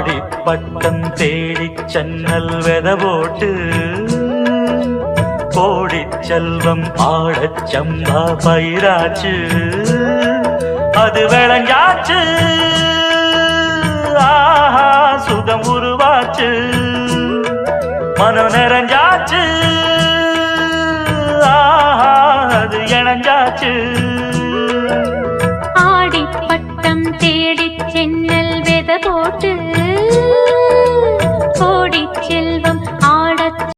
பாடி பட்டம் தேடி சென்னல் வெதவோட்டு கோடி செல்வம் ஆடச் சம்பா பயிராச்சு. அது விளங்காச்சு. ஆஹா சுகம் உருவாச்சு. மனம் நிறைஞ்சாச்சு. ஆஹா அது இணைஞ்சாச்சு. ஆடி பட்டம் தேடி சென்னல் வெத போட்டு செல்வம்